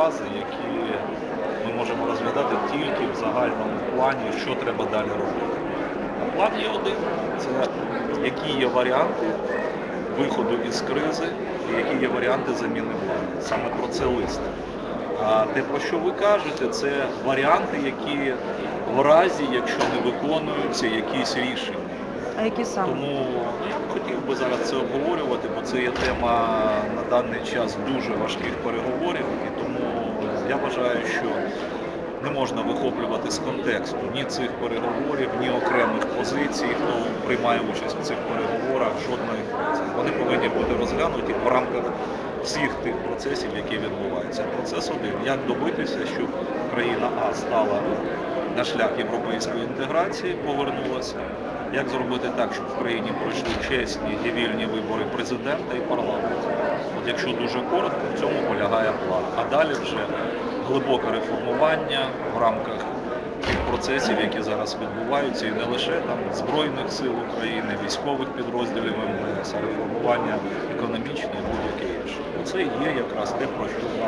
фази, які ми можемо розглядати тільки в загальному плані, що треба далі робити. А план є один це які є варіанти виходу із кризи і які є варіанти заміни влади. Саме про це лист. А те, про що ви кажете, це варіанти, які в разі, якщо не виконуються якісь рішення. А які саме? Тому я б хотів би зараз це обговорювати, бо це є тема на даний час дуже важких переговорів, і тому я вважаю, що не можна вихоплювати з контексту ні цих переговорів, ні окремих позицій, хто приймає участь в цих переговорах, жодної. Вони повинні бути розглянуті в рамках всіх тих процесів, які відбуваються. Процес один як добитися, щоб країна А стала на шлях європейської інтеграції, повернулася. Як зробити так, щоб в країні пройшли чесні і вільні вибори президента і парламенту? От якщо дуже коротко, в цьому полягає план. А далі вже глибоке реформування в рамках тих процесів, які зараз відбуваються, і не лише там Збройних сил України, військових підрозділів МВС, а реформування економічне і будь-яке інше. Оце є якраз те, про що.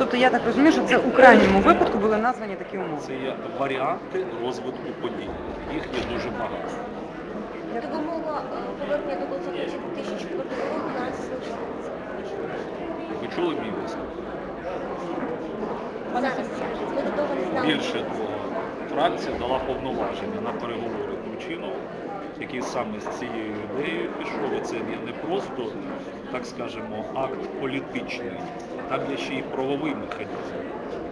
Тобто я так розумію, що це у крайньому випадку були названі такі умови. Це є варіанти розвитку подій. Їх є дуже багато. Допомога е, повернення до Конституції 2004 року наразі залишається. Ви чули мій виступ? Зараз ми до того не знали. Більше того, фракція дала повноваження на переговори Турчинов, який саме з цією ідеєю пішов. І це є не просто, так скажемо, акт політичний, там є ще й правовий механізм.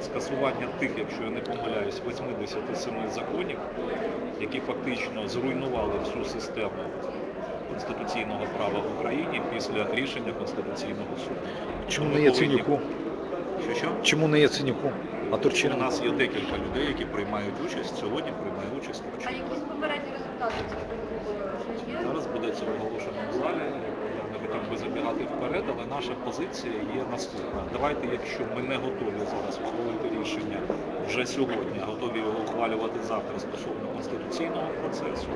Скасування тих, якщо я не помиляюсь, 87 законів, які фактично зруйнували всю систему конституційного права в Україні після рішення Конституційного суду. Чому не є цинюку? Що що? Чому не є цинюку? А У нас є декілька людей, які приймають участь. Сьогодні приймає участь А якісь попередні результати? Зараз буде це оголошено в залі. Хотів би забігати вперед, але наша позиція є наступна. Давайте, якщо ми не готові зараз ухвалити рішення вже сьогодні, готові його ухвалювати завтра стосовно конституційного процесу.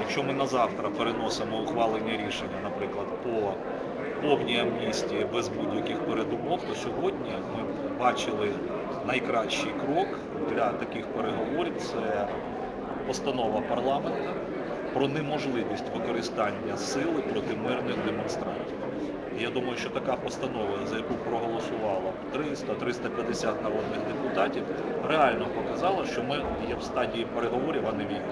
Якщо ми на завтра переносимо ухвалення рішення, наприклад, по повній амністії без будь-яких передумов, то сьогодні ми бачили найкращий крок для таких переговорів це постанова парламенту про неможливість використання сили проти мирних демонстрантів. Я думаю, що така постанова, за яку проголосувало 300-350 народних депутатів, реально показала, що ми є в стадії переговорів, а не війни.